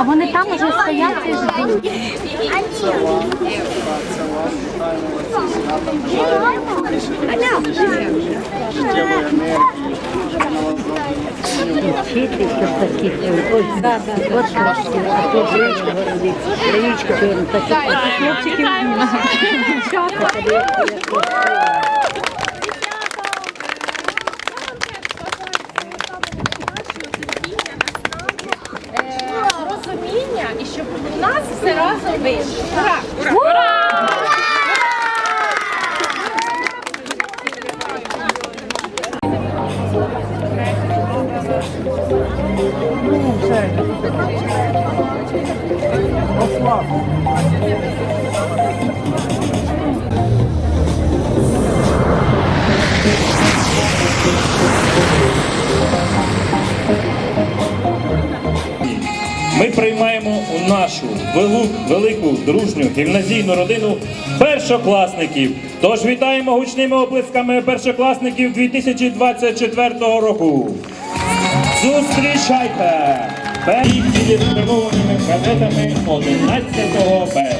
А вони там уже стоять і ждуть. Це вам, так, це вам. Вітаємо вас зі святом. Бажаємо більше життєвої енергії, щоб вона вас Ми приймаємо у нашу велику дружню гімназійну родину першокласників. Тож вітаємо гучними оплесками першокласників 2024 року. Зустрічайте! Перші цілеспрямованими кадетами 11 Б.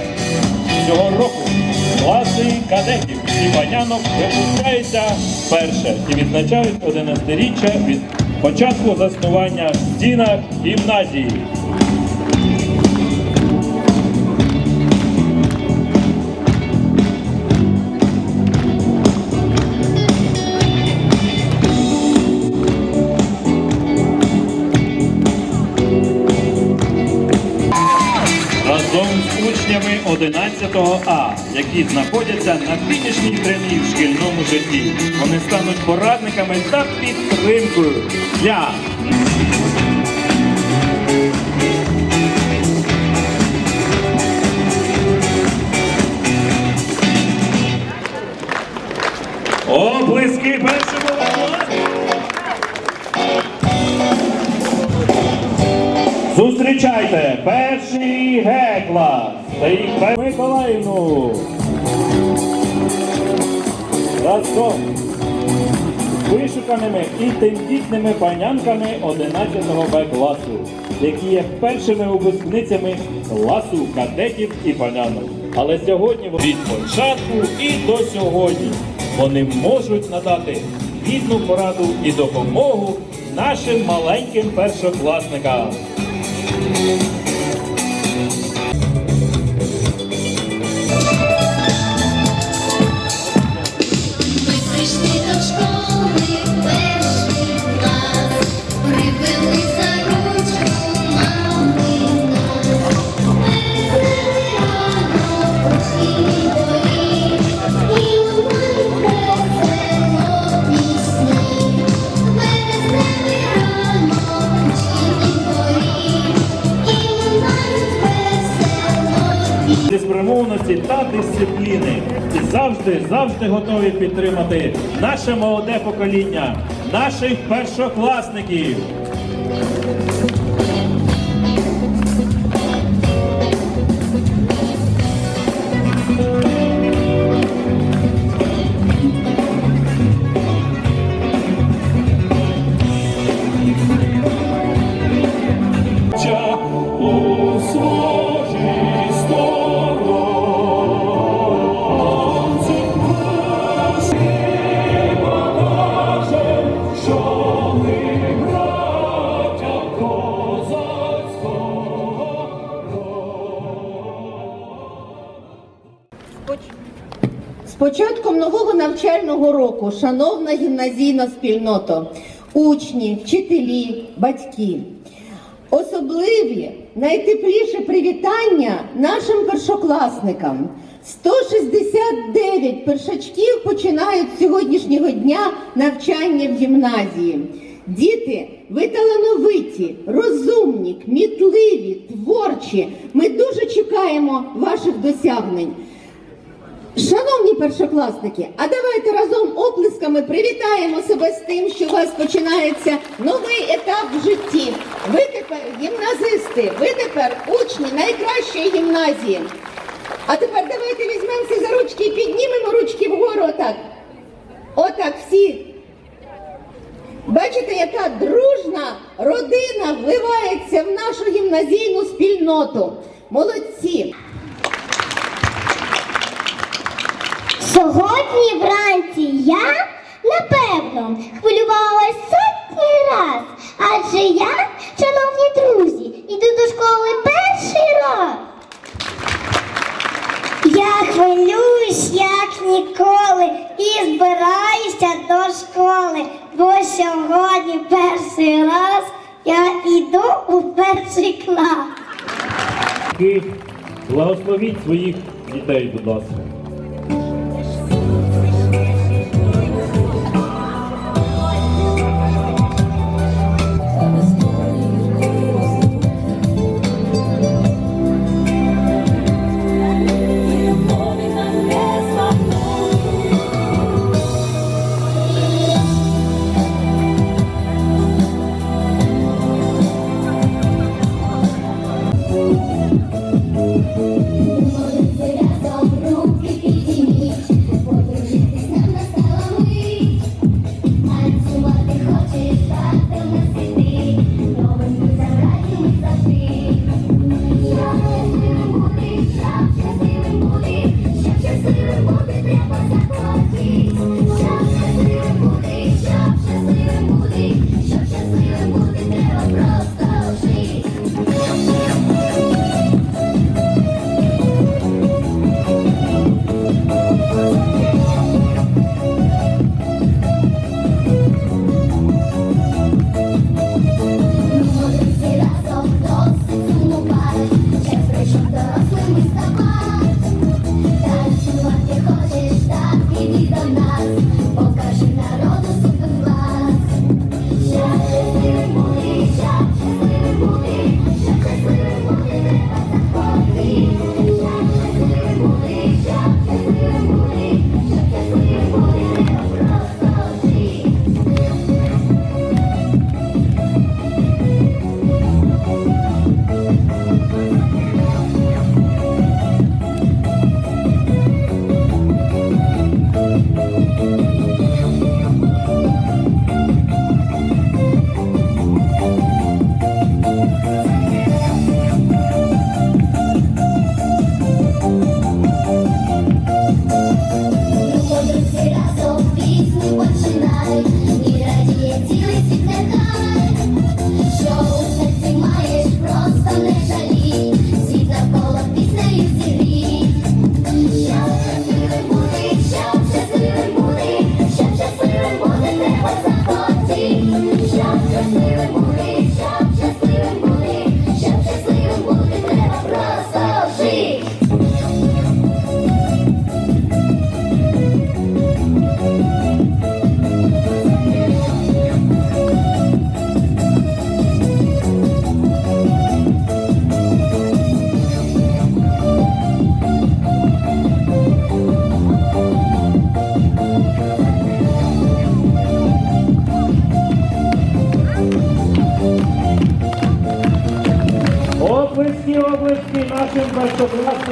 Цього року класи кадетів і панянок випускаються вперше і відзначають 11-річчя від початку заснування в стінах гімназії. Учнями 11 А, які знаходяться на фінішній прямій в шкільному житті. Вони стануть порадниками та підтримкою для Оплески першому! Зустрічайте перший Г-клас Таїх Миколаївну. Разом вишуканими і тендітними панянками 11 Б класу, які є першими випускницями класу кадетів і панянок. Але сьогодні від початку і до сьогодні вони можуть надати гідну пораду і допомогу нашим маленьким першокласникам. І завжди, завжди готові підтримати наше молоде покоління, наших першокласників. Початком нового навчального року, шановна гімназійна спільнота, учні, вчителі, батьки, особливі найтепліше привітання нашим першокласникам. 169 першачків починають з сьогоднішнього дня навчання в гімназії. Діти, ви талановиті, розумні, кмітливі, творчі. Ми дуже чекаємо ваших досягнень. Шановні першокласники, а давайте разом оплесками привітаємо себе з тим, що у вас починається новий етап в житті. Ви тепер гімназисти, ви тепер учні найкращої гімназії. А тепер давайте візьмемося за ручки і піднімемо ручки вгору отак. Отак всі. Бачите, яка дружна родина вливається в нашу гімназійну спільноту. Молодці! Сьогодні вранці я, напевно, хвилювалась сотні раз. Адже я, шановні друзі, йду до школи перший раз. Я хвилююсь, як ніколи, і збираюся до школи, бо сьогодні перший раз я йду у перший клас. Благословіть своїх дітей, будь ласка.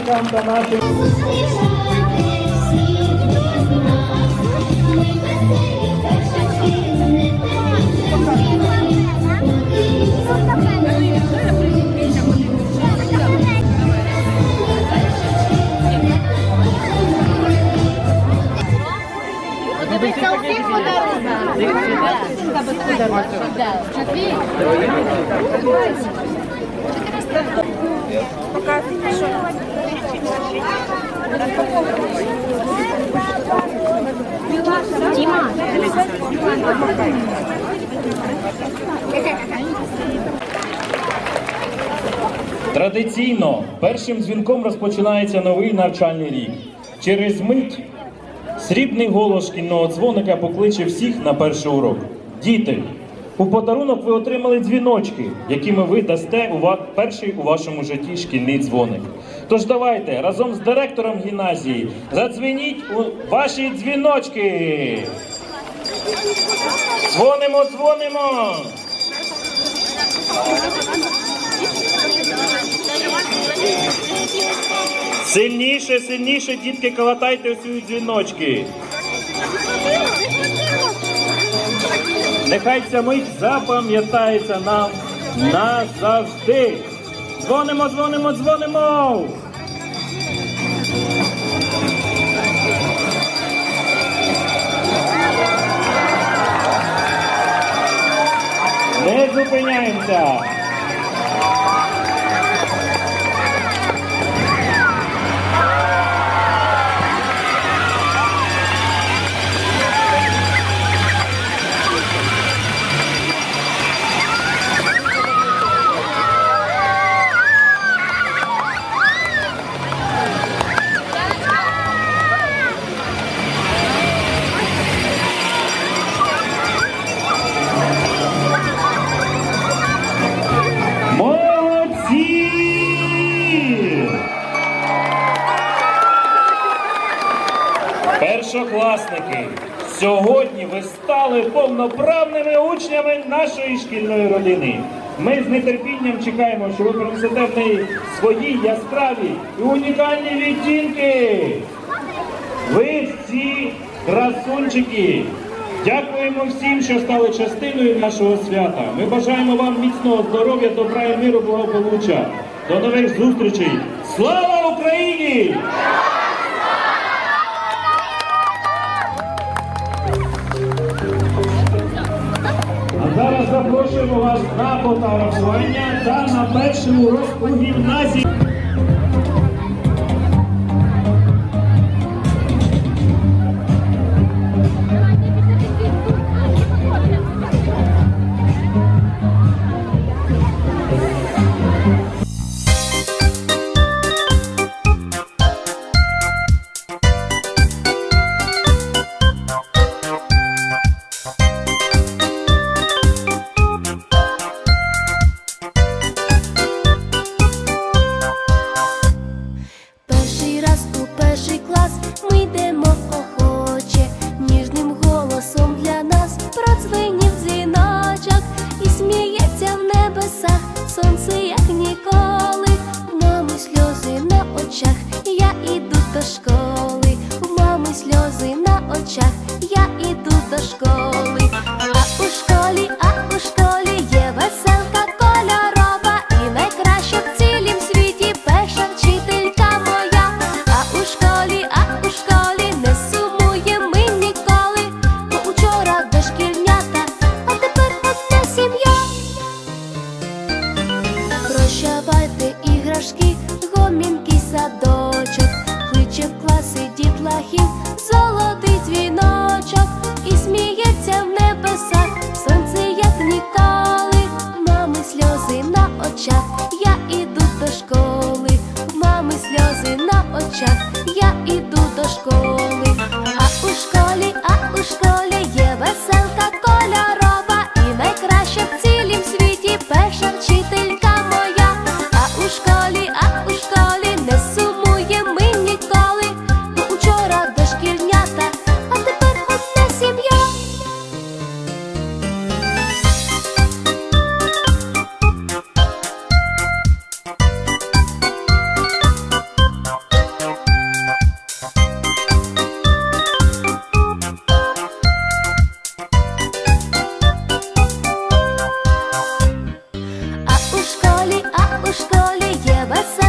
Першокласникам та нашим. Традиційно першим дзвінком розпочинається новий навчальний рік. Через мить срібний голос шкільного дзвоника покличе всіх на перший урок. Діти, у подарунок ви отримали дзвіночки, якими ви дасте у ва- перший у вашому житті шкільний дзвоник. Тож давайте разом з директором гімназії задзвеніть у ваші дзвіночки. Дзвонимо, дзвонимо. Сильніше, сильніше, дітки, калатайте у дзвіночки. Нехай ця мить запам'ятається нам назавжди. Дзвонимо, дзвонимо, дзвонимо. Не зупиняємося. Сьогодні ви стали повноправними учнями нашої шкільної родини. Ми з нетерпінням чекаємо, що ви принесете в неї свої яскраві і унікальні відтінки. Ви всі красунчики. Дякуємо всім, що стали частиною нашого свята. Ми бажаємо вам міцного здоров'я, добра і миру, благополуччя. До нових зустрічей! Слава Україні! Запрошуємо вас на фотографування та на перший урок гімназії. Іду до школи. школі, а у школі є басейн.